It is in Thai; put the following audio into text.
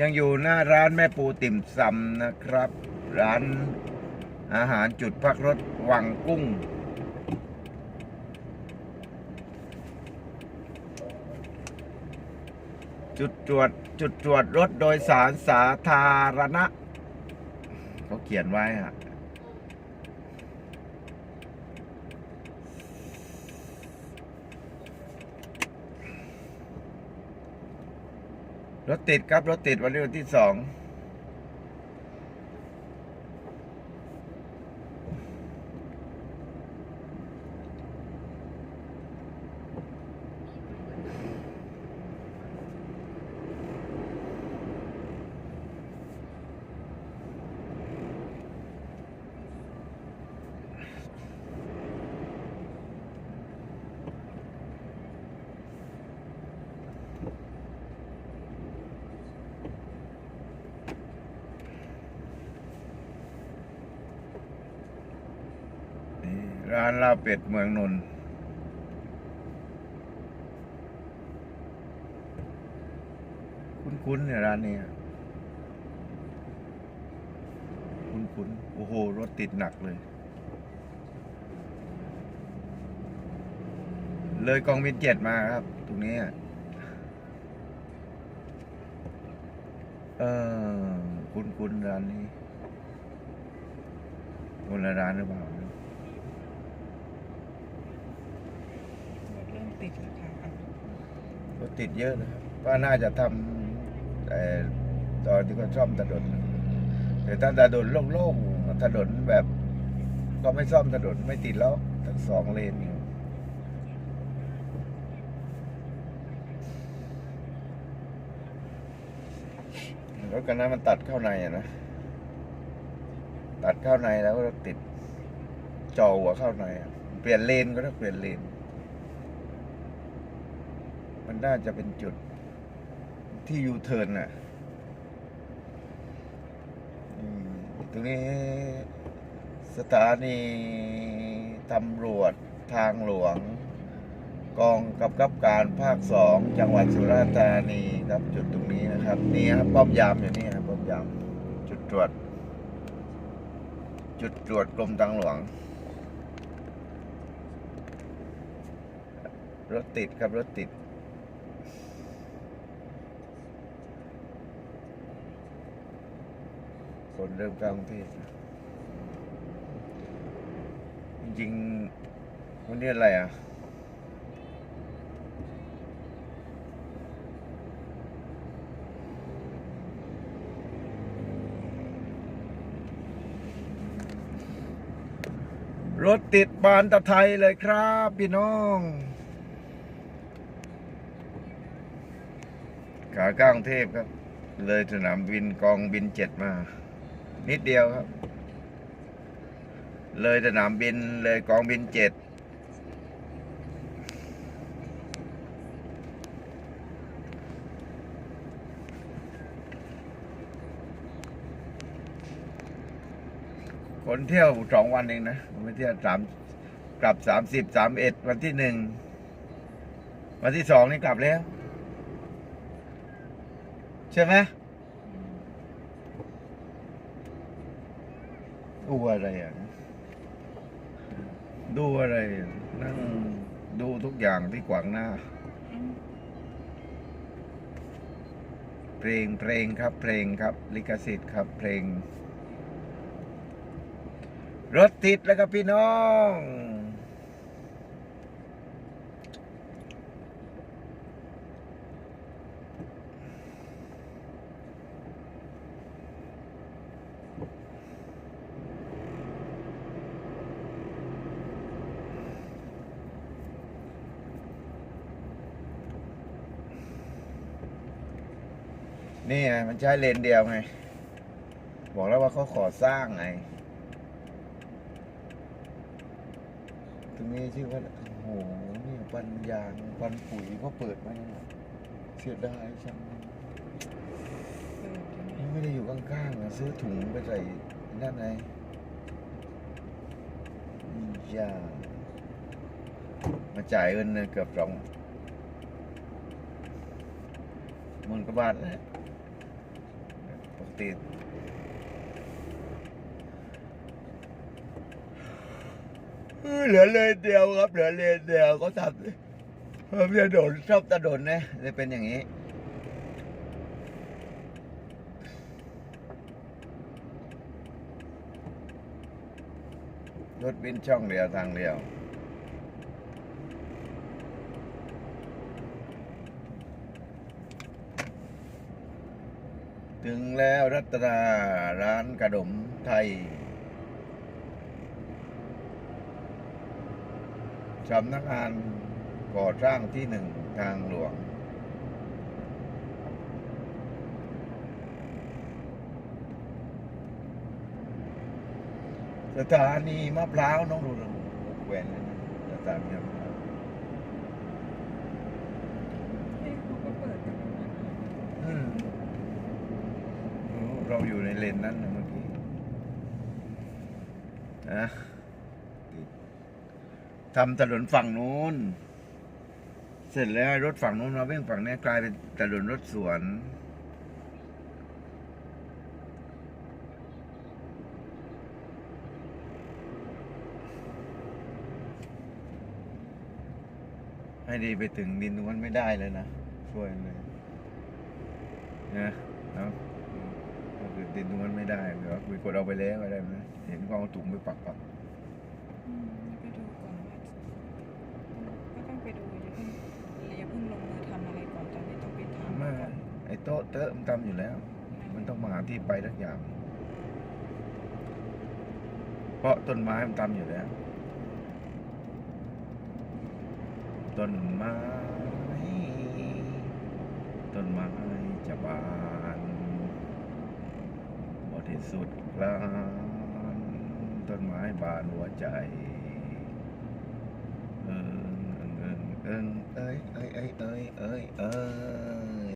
ยังอยู่หน้าร้านแม่ปูติ่มซำนะครับ ร้านอาหารจุดพักรถวังกุ้ง จุดตรวจจุดตรวจรถโดยสารสาธารณะเขาเขียนไว้ฮะ รถติดครับรถติดวันนี้วันที่สอง นี่ ร้านลาเป็ดเมืองนนท์คุ้นๆเนี่ยร้านนี้คุ้นๆโอ้โห รถติดหนักเลย เลยกองบินเจ็ดมาครับ ตรงนี้อะเออ คุ้นๆร้านนี้คนละร้านหรือเปล่า รถเริ่ม ติดแล้วค่ะรถติดเยอะนะครับว่าน่าจะทำแต่ตอนที่เขาซ่อมถนนแต่ถ้าถนนโล่งๆถนนแบบ ก็ไม่ซ่อมถนนไม่ติดแล้วทั้งสองเลนรถกันนั้นมันตัดเข้าในอะนะตัดเข้าในแล้วก็ติดจอหัวเข้าใน เปลี่ยนเลนก็ต้องเปลี่ยนเลน มันน่าจะเป็นจุดที่ยูเทิร์นน่ะตรงนี้สถานีตำรวจทางหลวง กองกำกับการภาคสองจังหวัดสุราษฎร์ธานีครับจุดตรงนี้นะครับนี่ครับป้อมยามอยู่นี่ครับป้อมยามจุดตรวจ จุดตรวจกรมทางหลวง รถติดครับรถติด คนเริ่มกลางที่จริงๆวันนี้อะไรอะรถติดบานตะไทยเลยครับ พี่น้อง ขากลางเทพครับ เลยสนามบินกองบินเจ็ดมา นิดเดียวครับ เลยสนามบินเลยกองบินเจ็ดคนเที่ยวสองวันเองนะไม่เที่ยวสามกลับสามสิบสามเอ็ดวันที่หนึ่ง วันที่สองนี่กลับแล้ว ใช่ไหม ดูอะไรอะดูอะไรนั่งดูทุกอย่างที่ขวางหน้า เพลงเพลงครับ เพลงครับ ลิขสิทธิ์ครับเพลง รถติดแล้วครับพี่น้อง นี่ไงมันใช้เลนเดียวไง บอกแล้วว่าเขาขอสร้างไง ตรงนี้ชื่อว่าโอ้โหนี่ปันยางปันปุ๋ยเขาเปิดมาเนี่ยเสียดายจังไม่ได้อยู่ข้างๆนะซื้อถุงไปใส่นั่นไงยามาจ่ายเงินเนี่ยเกือบสองหมื่นกว่าบาทแล้ว ติดเหลือเลนเดียวครับ เหลือเลนเดียวก็ทำเพิ่มถนนชอบถนนนะเลยเป็นอย่างนี้รถวิ่งช่องเดียวทางเดียว ถึงแล้วรัตนาร้านกระดมไทยสำนักงานก่อสร้างที่หนึ่งทางหลวง สถานีมะพร้าวน้องดูนะแหวนเลยนสถานีมะพร้าว เอ๊ะเขาก็เปิดกันแล้วนะ อืมเรา อยู่ในเลนนั้นนะเมื่อกี้นะทำถนนฝั่งนู้น เสร็จแล้วรถฝั่งนู้นมาวิ่งฝั่งนี้กลายเป็นถนนรถสวนให้ดีไปถึงดินนู้นไม่ได้เลยนะ ช่วยเลยนะเนาะ ก็คือดินนู้นไม่ได้เดี๋ยวคุยกดเอาไปแล้วอะไรนะเห็นกองถุงไปปักปักอืมไปดูก่อนว่าก็ต้องไปดูอย่าเพิ่งอย่าเพิ่งลงมือทำอะไรก่อนตอนนี้ต้องไปถามมาก่อนไอ้โต๊ะเตอะมันทำอยู่แล้ว มันต้องมาหาที่ไปทุกอย่าง เพราะต้นไม้มันทำอยู่แล้ว ต้นไม้ ต้นไม้จะบานบริ สุดกลางต้นไม้บานหัวใจเอิงเอิงเอิงเอิงเอ้ยเอ้ยเอ้ยเอ้ยเอ้ย